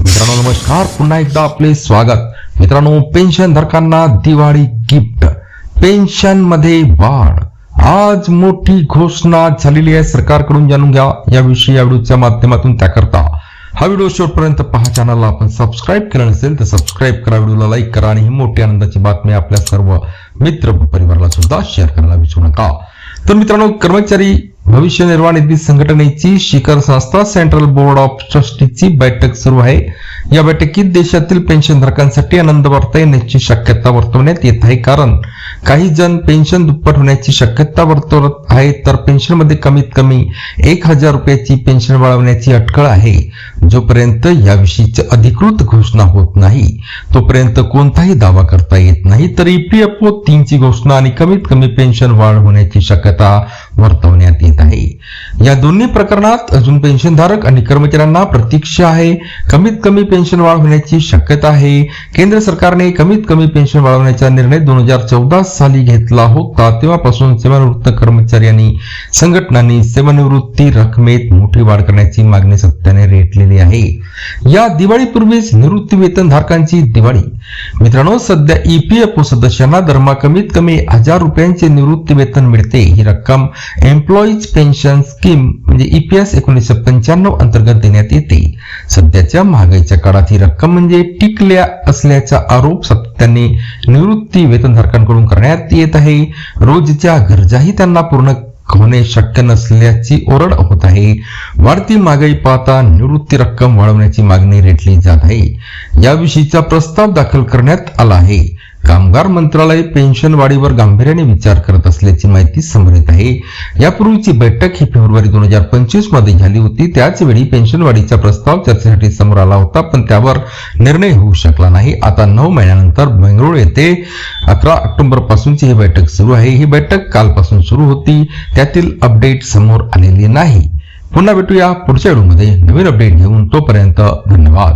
मित्रांनो नमस्कार. पुन्हा एकदा आपले स्वागत. मित्रांनो पेन्शन धारकांना दिवाळी गिफ्ट. पेन्शनमध्ये वाढ. आज मोठी घोषणा झालेली आहे. सरकारकडून जाणून घ्या. याविषयी या व्हिडिओच्या माध्यमातून त्याकरता हा व्हिडिओ शेवटपर्यंत पहा. चॅनलला आपण सबस्क्राईब केला नसेल तर सबस्क्राईब करा. व्हिडिओला लाईक करा आणि ही मोठी आनंदाची बातमी आपल्या सर्व मित्र परिवाराला सुद्धा शेअर करायला विसरू नका. तर मित्रांनो कर्मचारी भविष्य निर्वाह निधी संघटनेची शिखर संस्था सेंट्रल बोर्ड ऑफ ट्रस्टीची बैठक सुरू आहे. या बैठकीत देशातील पेन्शनधारकांसाठी आनंद वाढता येण्याची शक्यता वर्तवण्यात येत आहे. कारण काही जण पेन्शन दुप्पट होण्याची शक्यता वर्तवत आहे तर पेन्शनमध्ये कमीत कमी एक हजार रुपयाची पेन्शन वाढवण्याची अटकळ आहे. जोपर्यंत याविषयीची अधिकृत घोषणा होत नाही तोपर्यंत कोणताही दावा करता येत नाही. तर ईपीएफओ तीनची घोषणा आणि कमीत कमी पेन्शन वाढ होण्याची शक्यता वर्तवण्यात येत आहे. या दोन्ही प्रकरणात अजून पेन्शनधारक आणि कर्मचाऱ्यांना प्रतीक्षा आहे. कमीत कमी पेन्शन वाढ होण्याची शक्यता आहे. केंद्र सरकारने कमीत कमी पेन्शन वाढवण्याचा निर्णय दोन हजार चौदा साली घेतला होता. तेव्हापासून सेवानिवृत्त कर्मचारी आणि संघटनांनी सेवानिवृत्ती रकमेत मोठी वाढ करण्याची मागणी सत्याने रेटलेली आहे. या दिवाळीपूर्वीच निवृत्ती वेतन धारकांची दिवाळी. मित्रांनो सध्या ईपीएफओ सदस्यांना दरमा कमीत कमी हजार रुपयांचे निवृत्ती वेतन मिळते. ही रक्कम एम्प्लॉईज पेन्शन स्कीम म्हणजे ईपीएस एकोणीसशे पंच्याण्णव अंतर्गत देण्यात येते. सध्याच्या महागाईच्या काळात ही रक्कम म्हणजे टिकल्या असल्याचा आरोप सातत्याने निवृत्ती वेतनधारकांकडून करण्यात येत आहे. रोजच्या गरजाही त्यांना पूर्ण होणे शक्य नसल्याची ओरड होत आहे. वाढती महागाई पाहता निवृत्ती रक्कम वाढवण्याची मागणी रेटली जात आहे. याविषयीचा प्रस्ताव दाखल करण्यात आला आहे. कामगार मंत्रालय पेन्शन वाढीवर गांभीर्याने विचार करत असल्याची माहिती समोर येत आहे. यापूर्वीची बैठक ही फेब्रुवारी दोन हजार पंचवीसमध्ये झाली होती. त्याचवेळी पेन्शन वाढीचा प्रस्ताव चर्चेसाठी समोर आला होता पण त्यावर निर्णय होऊ शकला नाही. आता नऊ महिन्यानंतर बेंगळुरू येथे अकरा ऑक्टोबर पासूनची ही बैठक सुरू आहे. ही बैठक कालपासून सुरू होती. त्यातील अपडेट समोर आलेली नाही. पुन्हा भेटूया पुढच्या व्हिडिओमध्ये. नवीन अपडेट घेऊन तोपर्यंत धन्यवाद.